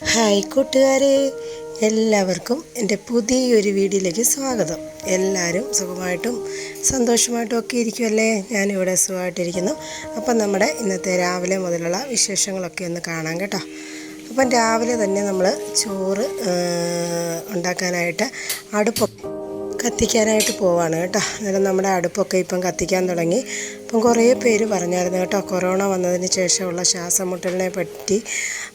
Hi കൂട്ടുകാരെ എല്ലാവർക്കും എന്റെ പുതിയൊരു വീഡിയോയിലേക്ക് സ്വാഗതം. എല്ലാവരും സുഖമായിട്ടും സന്തോഷമായിട്ടും ഒക്കെ ഇരിക്കുമല്ലേ ഞാനിവിടെ സുഖമായിട്ടിരിക്കുന്നു. അപ്പം നമ്മുടെ ഇന്നത്തെ രാവിലെ മുതലുള്ള വിശേഷങ്ങളൊക്കെ ഒന്ന് കാണാം കേട്ടോ. അപ്പം രാവിലെ തന്നെ നമ്മൾ ചോറ് ഉണ്ടാക്കാനായിട്ട് അടുപ്പൊക്കെ കത്തിക്കാനായിട്ട് പോവാണ് കേട്ടോ. അന്നേരം നമ്മുടെ അടുപ്പൊക്കെ ഇപ്പം കത്തിക്കാൻ തുടങ്ങി. അപ്പം കുറേ പേര് പറഞ്ഞായിരുന്നു കേട്ടോ കൊറോണ വന്നതിന് ശേഷമുള്ള ശ്വാസം മുട്ടലിനെ പറ്റി.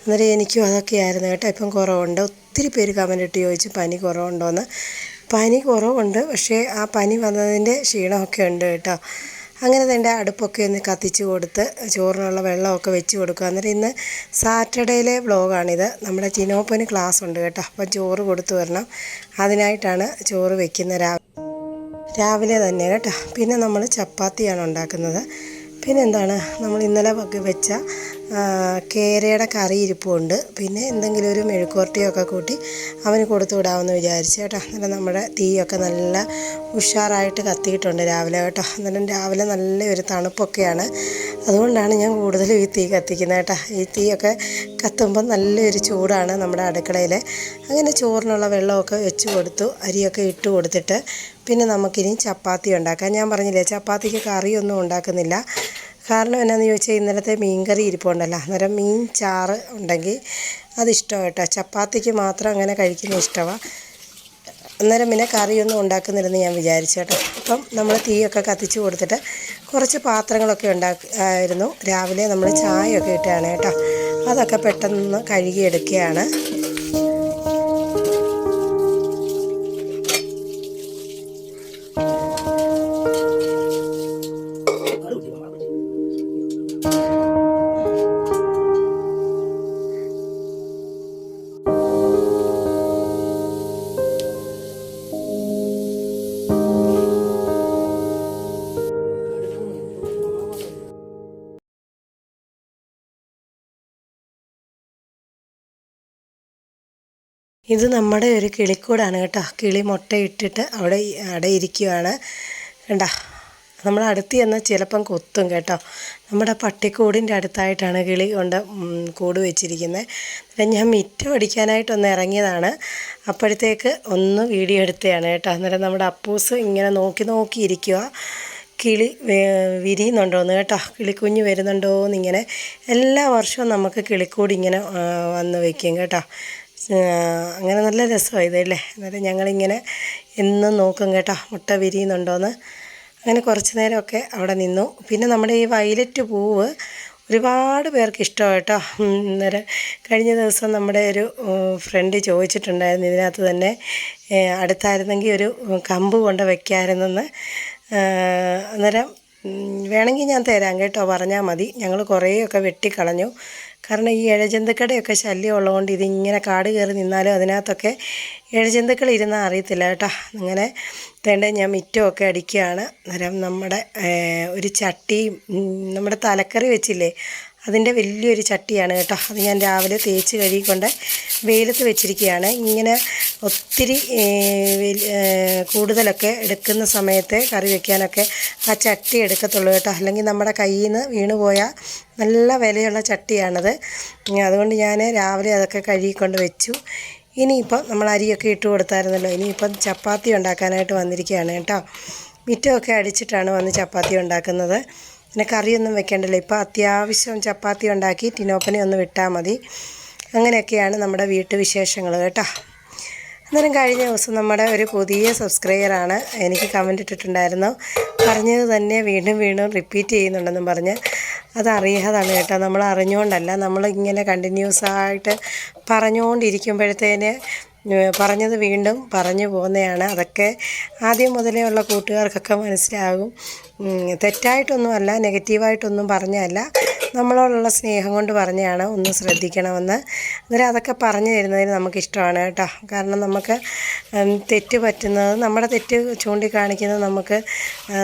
അന്നേരം എനിക്കും അതൊക്കെ അതൊക്കെയായിരുന്നു കേട്ടോ. ഇപ്പം കുറവുണ്ട്. ഒത്തിരി പേര് കമന്റ് ഇട്ട് ചോദിച്ചു പനി കുറവുണ്ടോയെന്ന് പനി കുറവുണ്ട് പക്ഷേ ആ പനി വന്നതിന്റെ ക്ഷീണമൊക്കെ ഉണ്ട് കേട്ടോ. അങ്ങനെ തന്നെ അടുപ്പൊക്കെ ഒന്ന് കത്തിച്ച് കൊടുത്ത് ചോറിനുള്ള വെള്ളമൊക്കെ വെച്ച് കൊടുക്കുക. അന്നേരം ഇന്ന് സാറ്റർഡേയിലെ വ്ളോഗാണിത് നമ്മുടെ ചിനോപ്പന് ക്ലാസ് ഉണ്ട് കേട്ടോ. അപ്പം ചോറ് കൊടുത്തു വരണം. അതിനായിട്ടാണ് ചോറ് വെക്കുന്നത് രാവിലെ. രാവിലെ തന്നെ കേട്ടോ. പിന്നെ നമ്മൾ ചപ്പാത്തിയാണ് ഉണ്ടാക്കുന്നത്. പിന്നെ എന്താണ് നമ്മൾ ഇന്നലെ വെച്ച കേരയുടെ കറി ഇരിപ്പുണ്ട്. പിന്നെ എന്തെങ്കിലും ഒരു മെഴുക്കുവരട്ടിയൊക്കെ കൂട്ടി അവന് കൊടുത്തു വിടാമെന്ന് വിചാരിച്ചു കേട്ടോ. അന്നേരം നമ്മുടെ തീയൊക്കെ നല്ല ഉഷാറായിട്ട് കത്തിയിട്ടുണ്ട് രാവിലെ കേട്ടോ. അന്നേരം രാവിലെ നല്ലൊരു തണുപ്പൊക്കെയാണ്. അതുകൊണ്ടാണ് ഞാൻ കൂടുതലും ഈ തീ കത്തിക്കുന്നത് കേട്ടോ. ഈ തീയൊക്കെ കത്തുമ്പോൾ നല്ലൊരു ചൂടാണ് നമ്മുടെ അടുക്കളയിൽ അങ്ങനെ ചോറിനുള്ള വെള്ളമൊക്കെ വെച്ച് കൊടുത്തു അരിയൊക്കെ ഇട്ട് കൊടുത്തിട്ട് പിന്നെ നമുക്കിനി ചപ്പാത്തി ഉണ്ടാക്കാം. ഞാൻ പറഞ്ഞില്ലേ ചപ്പാത്തിക്ക് കറിയൊന്നും ഉണ്ടാക്കുന്നില്ല. കാരണം എന്നാന്ന് ചോദിച്ചാൽ ഇന്നലത്തെ മീൻ കറി ഇരിപ്പുണ്ടല്ലോ. അന്നേരം മീൻ ചാറ് ഉണ്ടെങ്കിൽ അതിഷ്ടമാണ് കേട്ടോ ചപ്പാത്തിക്ക് മാത്രം അങ്ങനെ കഴിക്കുന്ന ഇഷ്ടമാണ് അന്നേരം പിന്നെ കറിയൊന്നും ഉണ്ടാക്കുന്നില്ലെന്ന് ഞാൻ വിചാരിച്ചു കേട്ടോ. അപ്പം നമ്മൾ തീയൊക്കെ കത്തിച്ച് കൊടുത്തിട്ട് കുറച്ച് പാത്രങ്ങളൊക്കെ ഉണ്ടാക്കായിരുന്നു രാവിലെ നമ്മൾ ചായയൊക്കെ ഇട്ടാണ് കേട്ടോ. അതൊക്കെ പെട്ടെന്ന് കഴുകിയെടുക്കുകയാണ്. ഇത് നമ്മുടെ ഒരു കിളിക്കൂടാണ് കേട്ടോ. കിളി മുട്ടയിട്ടിട്ട് അവിടെ ഇരിക്കുകയാണ് കണ്ട നമ്മൾ അടുത്ത് ചെന്നാൽ ചിലപ്പം കൊത്തും കേട്ടോ. നമ്മുടെ പട്ടിക്കൂടിന്റെ അടുത്തായിട്ടാണ് കിളി കൊണ്ട് കൂട് വെച്ചിരിക്കുന്നത് ഞാൻ മിറ്റം അടിക്കാനായിട്ടൊന്ന് ഇറങ്ങിയതാണ്. അപ്പോഴത്തേക്ക് ഒന്ന് വീഡിയോ എടുത്തതാണ് കേട്ടോ. അന്നേരം നമ്മുടെ അപ്പൂസ് ഇങ്ങനെ നോക്കി നോക്കി ഇരിക്കുക കിളി വിരിയുന്നുണ്ടോ വിരിയുന്നുണ്ടോയെന്ന് കേട്ടോ. കിളിക്കുഞ്ഞ് വരുന്നുണ്ടോ എന്നിങ്ങനെ എല്ലാ വർഷവും നമുക്ക് കിളിക്കൂടി ഇങ്ങനെ വന്ന് വയ്ക്കും കേട്ടോ. അങ്ങനെ നല്ല രസമാണ് ഇതല്ലേ എന്നാലും ഞങ്ങളിങ്ങനെ എന്നും നോക്കും കേട്ടോ മുട്ട വിരിയുന്നുണ്ടോയെന്ന് അങ്ങനെ കുറച്ച് നേരമൊക്കെ അവിടെ നിന്നു. പിന്നെ നമ്മുടെ ഈ വയലറ്റ് പൂവ് ഒരുപാട് പേർക്ക് ഇഷ്ടമാണ് കേട്ടോ. അന്നേരം കഴിഞ്ഞ ദിവസം നമ്മുടെ ഒരു ഫ്രണ്ട് ചോദിച്ചിട്ടുണ്ടായിരുന്നു ഇതിനകത്ത് തന്നെ അടുത്തായിരുന്നെങ്കിൽ ഒരു കമ്പ് കൊണ്ട് വയ്ക്കാമായിരുന്നെന്ന് അന്നേരം വേണമെങ്കിൽ ഞാൻ തരാം കേട്ടോ പറഞ്ഞാൽ മതി. ഞങ്ങൾ കുറേയൊക്കെ വെട്ടിക്കളഞ്ഞു. കാരണം ഈ ഇഴജന്തുക്കളുടെയൊക്കെ ശല്യം ഉള്ളതുകൊണ്ട് ഇതിങ്ങനെ കാട് കയറി നിന്നാലും അതിനകത്തൊക്കെ ഇഴജന്തുക്കൾ ഇരുന്നാൽ അറിയത്തില്ല കേട്ടോ. അങ്ങനെ തേണ്ട ഞാൻ മിറ്റമൊക്കെ അടിക്കുകയാണ്. അന്നേരം നമ്മുടെ ഒരു ചട്ടിയും നമ്മുടെ തലക്കറി വെച്ചില്ലേ അതിന്റെ വലിയൊരു ചട്ടിയാണ് കേട്ടോ. അത് ഞാൻ രാവിലെ തേച്ച് കഴുകിക്കൊണ്ട് വെയിലത്ത് വെച്ചിരിക്കുകയാണ്. ഇങ്ങനെ ഒത്തിരി കൂടുതലൊക്കെ എടുക്കുന്ന സമയത്ത് കറി വെക്കാനൊക്കെ ആ ചട്ടി എടുക്കത്തുള്ളൂ കേട്ടോ. അല്ലെങ്കിൽ നമ്മുടെ കയ്യിൽ നിന്ന് വീണ് പോയാൽ നല്ല വിലയുള്ള ചട്ടിയാണത്. അതുകൊണ്ട് ഞാൻ രാവിലെ അതൊക്കെ കഴുകിക്കൊണ്ട് വെച്ചു. ഇനിയിപ്പം നമ്മൾ അരിയൊക്കെ ഇട്ട് കൊടുത്തായിരുന്നല്ലോ. ഇനിയിപ്പം ചപ്പാത്തി ഉണ്ടാക്കാനായിട്ട് വന്നിരിക്കുകയാണ് കേട്ടോ. മിറ്റമൊക്കെ അടിച്ചിട്ടാണ് വന്ന് ചപ്പാത്തി ഉണ്ടാക്കുന്നത്. പിന്നെ കറിയൊന്നും വെക്കേണ്ടല്ലോ. ഇപ്പോൾ അത്യാവശ്യം ചപ്പാത്തി ഉണ്ടാക്കി ടിനോപ്പനെ ഒന്ന് വിട്ടാൽ മതി. അങ്ങനെയൊക്കെയാണ് നമ്മുടെ വീട്ടുവിശേഷങ്ങൾ കേട്ടോ. അന്നേരം കഴിഞ്ഞ ദിവസം നമ്മുടെ ഒരു പുതിയ സബ്സ്ക്രൈബറാണ് എനിക്ക് കമന്റ് ഇട്ടിട്ടുണ്ടായിരുന്നു. പറഞ്ഞത് തന്നെ വീണ്ടും വീണ്ടും റിപ്പീറ്റ് ചെയ്യുന്നുണ്ടെന്നും പറഞ്ഞ്. അതറിയാതാണ് കേട്ടോ. നമ്മൾ അറിഞ്ഞുകൊണ്ടല്ല. നമ്മളിങ്ങനെ കണ്ടിന്യൂസ് ആയിട്ട് പറഞ്ഞുകൊണ്ടിരിക്കുമ്പോഴത്തേന് പറഞ്ഞത് വീണ്ടും പറഞ്ഞു പോകുന്നതാണ്. അതൊക്കെ ആദ്യം മുതലേ ഉള്ള കൂട്ടുകാർക്കൊക്കെ മനസ്സിലാകും. തെറ്റായിട്ടൊന്നുമല്ല നെഗറ്റീവായിട്ടൊന്നും പറഞ്ഞല്ല നമ്മളോടുള്ള സ്നേഹം കൊണ്ട് പറഞ്ഞതാണ് ഒന്ന് ശ്രദ്ധിക്കണമെന്ന്. അന്നേരം അതൊക്കെ പറഞ്ഞു തരുന്നതിന് നമുക്കിഷ്ടമാണ് കേട്ടോ. കാരണം നമുക്ക് തെറ്റ് പറ്റുന്നത് നമ്മുടെ തെറ്റ് ചൂണ്ടിക്കാണിക്കുന്നത് നമുക്ക്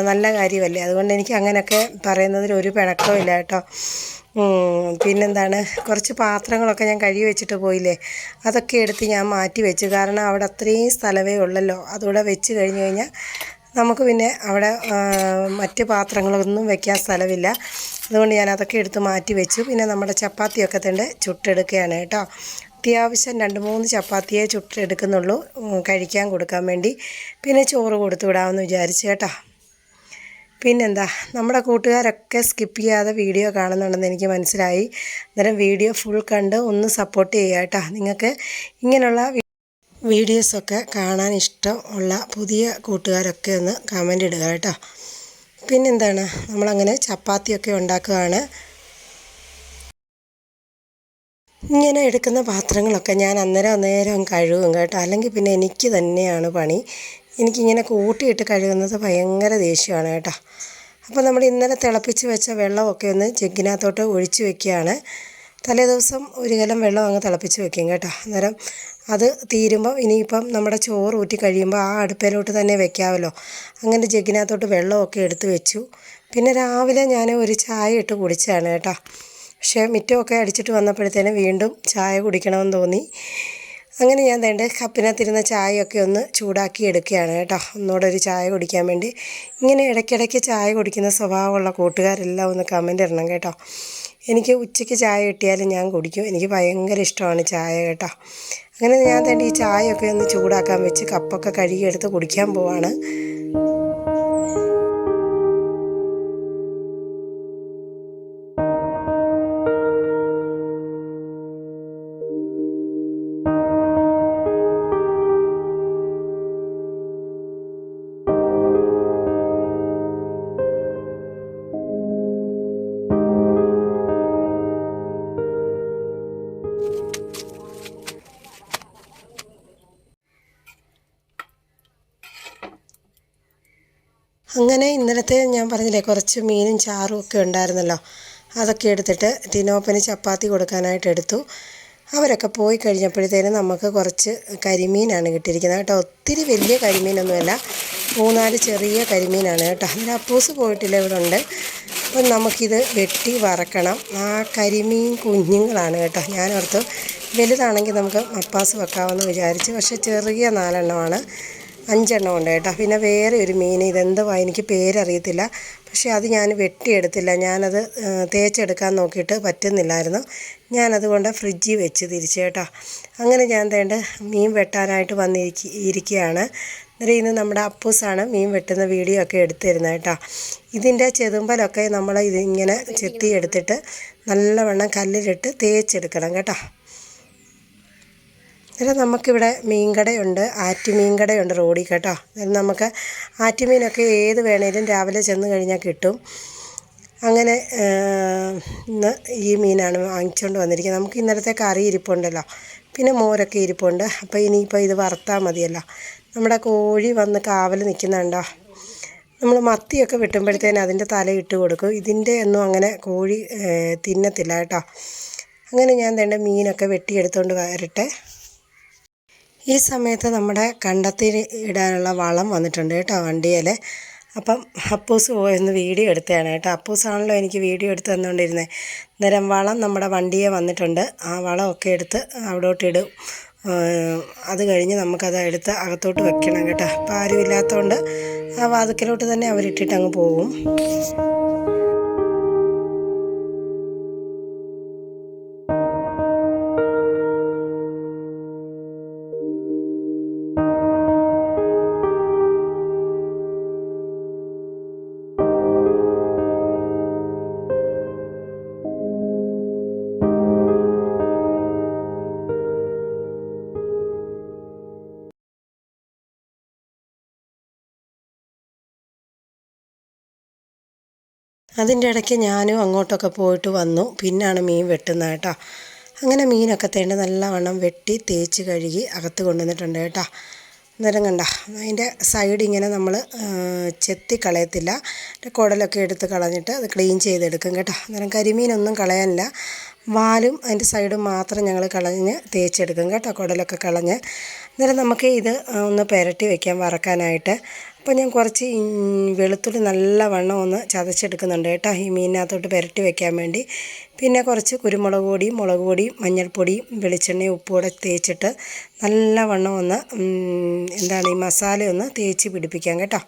നല്ല കാര്യമല്ലേ. അതുകൊണ്ട് എനിക്ക് അങ്ങനെയൊക്കെ പറയുന്നതിൽ ഒരു പിണക്കവും ഇല്ല കേട്ടോ. പിന്നെന്താണ്? കുറച്ച് പാത്രങ്ങളൊക്കെ ഞാൻ കഴുകി വെച്ചിട്ട് പോയില്ലേ? അതൊക്കെ എടുത്ത് ഞാൻ മാറ്റി വെച്ചു. കാരണം അവിടെ അത്രയും സ്ഥലമേ ഉള്ളല്ലോ. അതുകൂടെ വെച്ച് കഴിഞ്ഞ് കഴിഞ്ഞാൽ നമുക്ക് പിന്നെ അവിടെ മറ്റ് പാത്രങ്ങളൊന്നും വെക്കാൻ സ്ഥലമില്ല. അതുകൊണ്ട് ഞാൻ അതൊക്കെ എടുത്ത് മാറ്റി വെച്ചു. പിന്നെ നമ്മുടെ ചപ്പാത്തിയൊക്കെ തന്നെ ചുട്ടെടുക്കുകയാണ് കേട്ടോ. അത്യാവശ്യം രണ്ട് മൂന്ന് ചപ്പാത്തിയെ ചുട്ടെടുക്കുന്നുള്ളൂ. കഴിക്കാൻ കൊടുക്കാൻ വേണ്ടി. പിന്നെ ചോറ് കൊടുത്തു വിടാമെന്ന് വിചാരിച്ചു കേട്ടോ. പിന്നെന്താ നമ്മുടെ കൂട്ടുകാരൊക്കെ സ്കിപ്പ് ചെയ്യാതെ വീഡിയോ കാണുന്നുണ്ടെന്ന് എനിക്ക് മനസ്സിലായി. അന്നേരം വീഡിയോ ഫുൾ കണ്ട് ഒന്ന് സപ്പോർട്ട് ചെയ്യുക കേട്ടോ. നിങ്ങൾക്ക് ഇങ്ങനെയുള്ള വീഡിയോസൊക്കെ കാണാൻ ഇഷ്ടം ഉള്ള പുതിയ കൂട്ടുകാരൊക്കെ ഒന്ന് കമന്റ് ഇടുക കേട്ടോ. പിന്നെന്താണ് നമ്മളങ്ങനെ ചപ്പാത്തിയൊക്കെ ഉണ്ടാക്കുകയാണ്. ഇങ്ങനെ എടുക്കുന്ന പാത്രങ്ങളൊക്കെ ഞാൻ അന്നേരം അന്നേരം കഴുകും കേട്ടോ. അല്ലെങ്കിൽ പിന്നെ എനിക്ക് തന്നെയാണ് പണി. എനിക്കിങ്ങനെ കൂട്ടിയിട്ട് കഴുകുന്നത് ഭയങ്കര ദേഷ്യമാണ് കേട്ടോ. അപ്പോൾ നമ്മൾ ഇന്നലെ തിളപ്പിച്ച് വെച്ച വെള്ളമൊക്കെ ഒന്ന് ജഗ്ഗിനകത്തോട്ട് ഒഴിച്ച് വെക്കുകയാണ്. തലേ ദിവസം ഒരു കലം വെള്ളം അങ്ങ് തിളപ്പിച്ച് വെക്കും കേട്ടോ. അന്നേരം അത് തീരുമ്പോൾ ഇനിയിപ്പം നമ്മുടെ ചോറ് ഊറ്റി കഴിയുമ്പോൾ ആ അടുപ്പിലോട്ട് തന്നെ വെക്കാമല്ലോ. അങ്ങനെ ജഗ്ഗിനകത്തോട്ട് വെള്ളമൊക്കെ എടുത്ത് വെച്ചു. പിന്നെ രാവിലെ ഞാൻ ഒരു ചായ ഇട്ട് കുടിച്ചതാണ് കേട്ടോ. പക്ഷേ മിറ്റമൊക്കെ അടിച്ചിട്ട് വന്നപ്പോഴത്തേനും വീണ്ടും ചായ കുടിക്കണമെന്ന് തോന്നി. അങ്ങനെ ഞാൻ വേണ്ട കപ്പിനകത്തിരുന്ന ചായയൊക്കെ ഒന്ന് ചൂടാക്കി എടുക്കുകയാണ് കേട്ടോ. ഒന്നുകൂടെ ഒരു ചായ കുടിക്കാൻ വേണ്ടി. ഇങ്ങനെ ഇടയ്ക്കിടയ്ക്ക് ചായ കുടിക്കുന്ന സ്വഭാവമുള്ള കൂട്ടുകാരെല്ലാം ഒന്ന് കമന്റ് ഇടണം കേട്ടോ. എനിക്ക് ഉച്ചയ്ക്ക് ചായ കിട്ടിയാലും ഞാൻ കുടിക്കും. എനിക്ക് ഭയങ്കര ഇഷ്ടമാണ് ചായ കേട്ടോ. അങ്ങനെ ഞാൻ തന്നെ ഈ ചായയൊക്കെ ഒന്ന് ചൂടാക്കാൻ വെച്ച് കപ്പൊക്കെ കഴുകിയെടുത്ത് കുടിക്കാൻ പോവാണ്. ഇന്നലത്തെ ഞാൻ പറഞ്ഞില്ലേ കുറച്ച് മീനും ചാറും ഒക്കെ ഉണ്ടായിരുന്നല്ലോ. അതൊക്കെ എടുത്തിട്ട് ടിനോപ്പന് ചപ്പാത്തി കൊടുക്കാനായിട്ട് എടുത്തു. അവരൊക്കെ പോയി കഴിഞ്ഞപ്പോഴത്തേനും നമുക്ക് കുറച്ച് കരിമീനാണ് കിട്ടിയിരിക്കുന്നത് കേട്ടോ. ഒത്തിരി വലിയ കരിമീനൊന്നുമല്ല മൂന്നാൽ ചെറിയ കരിമീനാണ് കേട്ടോ. അതിന് അപ്പൂസ് പോയിട്ടില്ല ഇവിടെ ഉണ്ട് അപ്പം നമുക്കിത് വെട്ടി വറക്കണം. ആ കരിമീൻ കുഞ്ഞുങ്ങളാണ് കേട്ടോ. ഞാനോർത്ത് വലുതാണെങ്കിൽ നമുക്ക് മപ്പാസ് വെക്കാമെന്ന് വിചാരിച്ചു. പക്ഷേ ചെറിയ നാലെണ്ണമാണ്. അഞ്ചെണ്ണം ഉണ്ട് കേട്ടോ. പിന്നെ വേറെ ഒരു മീൻ ഇതെന്തുവാ എനിക്ക് പേരറിയത്തില്ല. പക്ഷേ അത് ഞാൻ വെട്ടിയെടുത്തില്ല. ഞാനത് തേച്ചെടുക്കാൻ നോക്കിയിട്ട് പറ്റുന്നില്ലായിരുന്നു. ഞാനതുകൊണ്ട് ഫ്രിഡ്ജിൽ വെച്ച് തിരിച്ചു കേട്ടോ. അങ്ങനെ ഞാൻ തേണ്ട മീൻ വെട്ടാനായിട്ട് വന്നിരിക്കുക ഇരിക്കുകയാണ്. അന്നേരം ഇന്ന് നമ്മുടെ അപ്പൂസാണ് മീൻ വെട്ടുന്ന വീഡിയോ ഒക്കെ എടുത്തിരുന്നത് കേട്ടോ. ഇതിന്റെ ചെതുമ്പലൊക്കെ നമ്മൾ ഇതിങ്ങനെ ചെത്തി എടുത്തിട്ട് നല്ലവണ്ണം കല്ലിലിട്ട് തേച്ചെടുക്കണം കേട്ടോ. അന്നേരം നമുക്കിവിടെ മീൻകടയുണ്ട് ആറ്റ് മീൻകടയുണ്ട് റോഡിൽ കേട്ടോ. അന്നേരം നമുക്ക് ആറ്റുമീനൊക്കെ ഏത് വേണേലും രാവിലെ ചെന്ന് കഴിഞ്ഞാൽ കിട്ടും. അങ്ങനെ ഇന്ന് ഈ മീനാണ് വാങ്ങിച്ചുകൊണ്ട് വന്നിരിക്കുന്നത്. നമുക്ക് ഇന്നലത്തെ കറി ഇരിപ്പുണ്ടല്ലോ. പിന്നെ മോരൊക്കെ ഇരിപ്പുണ്ട്. അപ്പോൾ ഇനിയിപ്പോൾ ഇത് വറുത്താൽ മതിയല്ലോ. നമ്മുടെ കോഴി വന്ന് കാവൽ നിൽക്കുന്നുണ്ടോ നമ്മൾ മത്തിയൊക്കെ വെട്ടുമ്പോഴത്തേന് അതിന്റെ തല ഇട്ട് കൊടുക്കും. ഇതിന്റെ ഒന്നും അങ്ങനെ കോഴി തിന്നത്തില്ല കേട്ടോ. അങ്ങനെ ഞാൻ തന്നെ മീനൊക്കെ വെട്ടിയെടുത്തുകൊണ്ട് വരട്ടെ. ഈ സമയത്ത് നമ്മുടെ കണ്ടത്തിൽ ഇടാനുള്ള വളം വന്നിട്ടുണ്ട് കേട്ടോ വണ്ടിയിൽ അപ്പം അപ്പൂസ് പോയെന്ന് വീഡിയോ എടുത്തതാണ് കേട്ടോ. അപ്പൂസാണല്ലോ എനിക്ക് വീഡിയോ എടുത്ത് തന്നുകൊണ്ടിരുന്നത് അന്നേരം വളം നമ്മുടെ വണ്ടിയെ വന്നിട്ടുണ്ട്. ആ വളമൊക്കെ എടുത്ത് അവിടോട്ട് ഇടും. ആ, അത് കഴിഞ്ഞ് നമുക്കത് എടുത്ത് അകത്തോട്ട് വെക്കണം കേട്ടോ. അപ്പം ആരും ഇല്ലാത്തതുകൊണ്ട് ആ വാതിക്കലോട്ട് തന്നെ അവരിട്ടിട്ട് അങ്ങ് പോകും അതിന്റെ ഇടയ്ക്ക് ഞാനും അങ്ങോട്ടൊക്കെ പോയിട്ട് വന്നു. പിന്നാണ് മീൻ വെട്ടുന്നത് കേട്ടോ. അങ്ങനെ മീനൊക്കെ തേണ്ട നല്ലവണ്ണം വെട്ടി തേച്ച് കഴുകി അകത്ത് കൊണ്ടുവന്നിട്ടുണ്ട് കേട്ടോ. അന്നേരം കണ്ട അതിന്റെ സൈഡ് ഇങ്ങനെ നമ്മൾ ചെത്തി കളയത്തില്ല. കുടലൊക്കെ എടുത്ത് കളഞ്ഞിട്ട് അത് ക്ലീൻ ചെയ്തെടുക്കും കേട്ടോ. അന്നേരം കരിമീനൊന്നും കളയാനില്ല. വാലും അതിന്റെ സൈഡും മാത്രം ഞങ്ങൾ കളഞ്ഞ് തേച്ചെടുക്കും കേട്ടോ. കുടലൊക്കെ കളഞ്ഞ്. അന്നേരം നമുക്ക് ഇത് ഒന്ന് പുരട്ടി വെക്കാം വറക്കാനായിട്ട്. അപ്പോൾ ഞാൻ കുറച്ച് വെളുത്തുള്ളി നല്ലവണ്ണം ഒന്ന് ചതച്ചെടുക്കുന്നുണ്ട് കേട്ടോ. ഈ മീനിനകത്തോട്ട് പുരട്ടി വെക്കാൻ വേണ്ടി. പിന്നെ കുറച്ച് കുരുമുളക് പൊടിയും മുളക് പൊടിയും മഞ്ഞൾപ്പൊടിയും വെളിച്ചെണ്ണയും ഉപ്പും കൂടെ തേച്ചിട്ട് നല്ലവണ്ണം ഒന്ന് എന്താണ് ഈ മസാല ഒന്ന് തേച്ച് പിടിപ്പിക്കാം കേട്ടോ.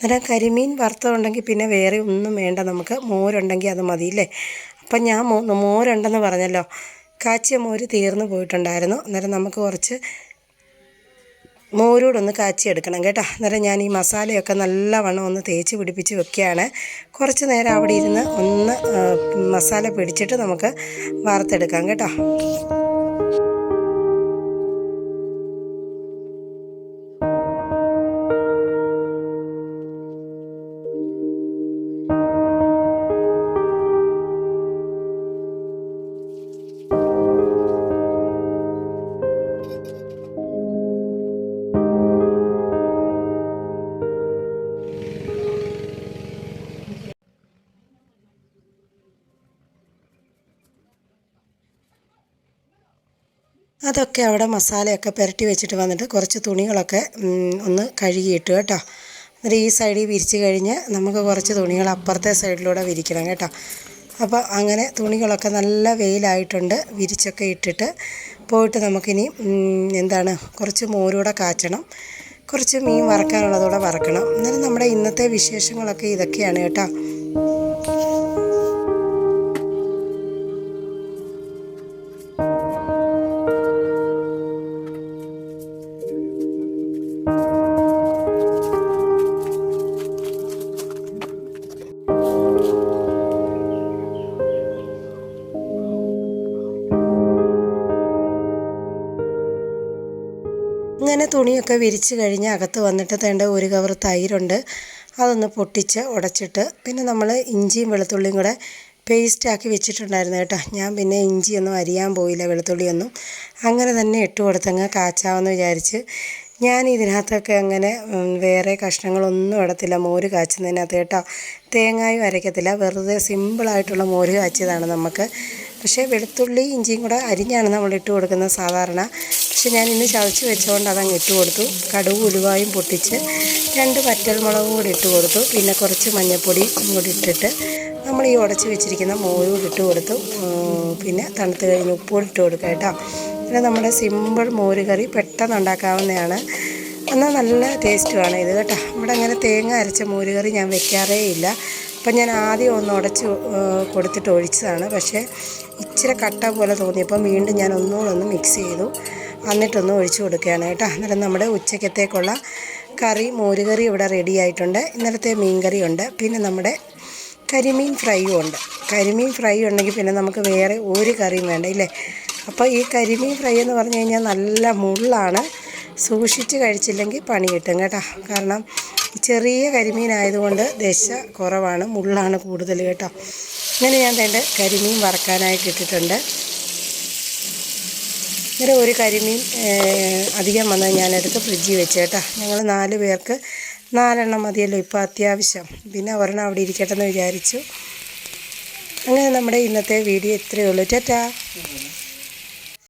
അന്നേരം കരിമീൻ വറുത്തതുണ്ടെങ്കിൽ പിന്നെ വേറെ ഒന്നും വേണ്ട. നമുക്ക് മോരുണ്ടെങ്കിൽ അത് മതിയില്ലേ അപ്പം ഞാൻ മോ മോരുണ്ടെന്ന് പറഞ്ഞല്ലോ. കാച്ചിയ മോര് തീർന്നു പോയിട്ടുണ്ടായിരുന്നു. അന്നേരം നമുക്ക് കുറച്ച് മോരൂടൊന്ന് കാച്ചിയെടുക്കണം കേട്ടോ. അന്നേരം ഞാൻ ഈ മസാലയൊക്കെ നല്ലവണ്ണം ഒന്ന് തേച്ച് പിടിപ്പിച്ച് വെക്കുകയാണ്. കുറച്ച് നേരം അവിടെ ഇരുന്ന് ഒന്ന് മസാല പിടിച്ചിട്ട് നമുക്ക് വാർത്തെടുക്കാം കേട്ടോ. അതൊക്കെ അവിടെ മസാലയൊക്കെ പുരട്ടി വെച്ചിട്ട് വന്നിട്ട് കുറച്ച് തുണികളൊക്കെ ഒന്ന് കഴുകിയിട്ട് കേട്ടോ. എന്നിട്ട് ഈ സൈഡിൽ വിരിച്ച് കഴിഞ്ഞ് നമുക്ക് കുറച്ച് തുണികൾ അപ്പുറത്തെ സൈഡിലൂടെ വിരിക്കണം കേട്ടോ. അപ്പോൾ അങ്ങനെ തുണികളൊക്കെ നല്ല വെയിലായിട്ടുണ്ട് വിരിച്ചൊക്കെ ഇട്ടിട്ട് പോയിട്ട് നമുക്കിനി എന്താണ് കുറച്ച് മോരൂടെ കാച്ചണം. കുറച്ച് മീൻ വറക്കാനുള്ളതൂടെ വറക്കണം. എന്നാലും നമ്മുടെ ഇന്നത്തെ വിശേഷങ്ങളൊക്കെ ഇതൊക്കെയാണ് കേട്ടോ. തുണിയൊക്കെ വിരിച്ച് കഴിഞ്ഞ് അകത്ത് വന്നിട്ട് തേണ്ട ഒരു കവർ തൈരുണ്ട്. അതൊന്ന് പൊട്ടിച്ച് ഉടച്ചിട്ട് പിന്നെ നമ്മൾ ഇഞ്ചിയും വെളുത്തുള്ളിയും കൂടെ പേസ്റ്റാക്കി വെച്ചിട്ടുണ്ടായിരുന്നു കേട്ടോ. ഞാൻ പിന്നെ ഇഞ്ചിയൊന്നും അരിയാൻ പോയില്ല വെളുത്തുള്ളിയൊന്നും. അങ്ങനെ തന്നെ ഇട്ട് കൊടുത്തങ്ങ് കാച്ചാമെന്ന് വിചാരിച്ച് ഞാൻ ഇതിനകത്തൊക്കെ അങ്ങനെ വേറെ കഷ്ണങ്ങളൊന്നും ഇടത്തില്ല. മോര് കാച്ചുന്നതിനകത്ത് കേട്ടോ. തേങ്ങായും അരയ്ക്കത്തില്ല. വെറുതെ സിമ്പിളായിട്ടുള്ള മോര് കാച്ചിയതാണ് നമുക്ക്. പക്ഷേ വെളുത്തുള്ളി ഇഞ്ചിയും കൂടെ അരിഞ്ഞാണ് നമ്മൾ ഇട്ട് കൊടുക്കുന്നത് സാധാരണ. പക്ഷേ ഞാൻ ഇന്ന് ചതച്ച് വെച്ചുകൊണ്ട് അതങ്ങ് ഇട്ട് കൊടുത്തു. കടുവ് ഉലുവായും പൊട്ടിച്ച് രണ്ട് വറ്റൽമുളകും കൂടി ഇട്ട് കൊടുത്തു. പിന്നെ കുറച്ച് മഞ്ഞൾപ്പൊടി കൂടി ഇട്ടിട്ട് നമ്മൾ ഈ ഉടച്ച് വെച്ചിരിക്കുന്ന മോരും കൂടി ഇട്ട് കൊടുത്തു. പിന്നെ തണുത്ത് കഴിഞ്ഞ് ഉപ്പുകൂടി ഇട്ട് കൊടുക്കുക കേട്ടോ. പിന്നെ നമ്മുടെ സിമ്പിൾ മോര് കറി പെട്ടെന്ന് ഉണ്ടാക്കാവുന്നതാണ്. എന്നാൽ നല്ല ടേസ്റ്റുമാണ് ഇത് കേട്ടോ. ഇവിടെ അങ്ങനെ തേങ്ങ അരച്ച മോര് കറി ഞാൻ വെക്കാറേ ഇല്ല. അപ്പം ഞാൻ ആദ്യം ഒന്ന് ഉടച്ച് കൊടുത്തിട്ട് ഒഴിച്ചതാണ്. പക്ഷേ ഇച്ചിരി കട്ട പോലെ തോന്നിയപ്പോൾ വീണ്ടും ഞാൻ ഒന്നുകൂടെ ഒന്ന് മിക്സ് ചെയ്തു. എന്നിട്ടൊന്ന് ഒഴിച്ചു കൊടുക്കുകയാണ് കേട്ടോ. അന്നേരം നമ്മുടെ ഉച്ചക്കത്തേക്കുള്ള കറി മോരുകറി ഇവിടെ റെഡി ആയിട്ടുണ്ട്. ഇന്നലത്തെ മീൻ കറി ഉണ്ട് പിന്നെ നമ്മുടെ കരിമീൻ ഫ്രൈയും ഉണ്ട്. കരിമീൻ ഫ്രൈ ഉണ്ടെങ്കിൽ പിന്നെ നമുക്ക് വേറെ ഒരു കറിയും വേണ്ട ഇല്ലേ? അപ്പോൾ ഈ കരിമീൻ ഫ്രൈ എന്ന് പറഞ്ഞു കഴിഞ്ഞാൽ നല്ല മുള്ളാണ്. സൂക്ഷിച്ച് കഴിച്ചില്ലെങ്കിൽ പണി കിട്ടും കേട്ടോ. കാരണം ചെറിയ കരിമീനായതുകൊണ്ട് ദശ കുറവാണ് മുള്ളാണ് കൂടുതൽ കേട്ടോ. ഇങ്ങനെ ഞാൻ തേണ്ട കരിമീൻ വറക്കാനായിട്ട് ഇട്ടിട്ടുണ്ട്. ഇങ്ങനെ ഒരു കരിമീൻ അധികം വന്നത് ഞാനെടുത്ത് ഫ്രിഡ്ജിൽ വെച്ചേട്ടാ ഞങ്ങൾ നാല് പേർക്ക് നാലെണ്ണം മതിയല്ലോ ഇപ്പോൾ അത്യാവശ്യം. പിന്നെ ഒരെണ്ണം അവിടെ ഇരിക്കട്ടെ എന്ന് വിചാരിച്ചു. അങ്ങനെ നമ്മുടെ ഇന്നത്തെ വീഡിയോ ഇത്രയേ ഉള്ളൂ. ടാറ്റാ.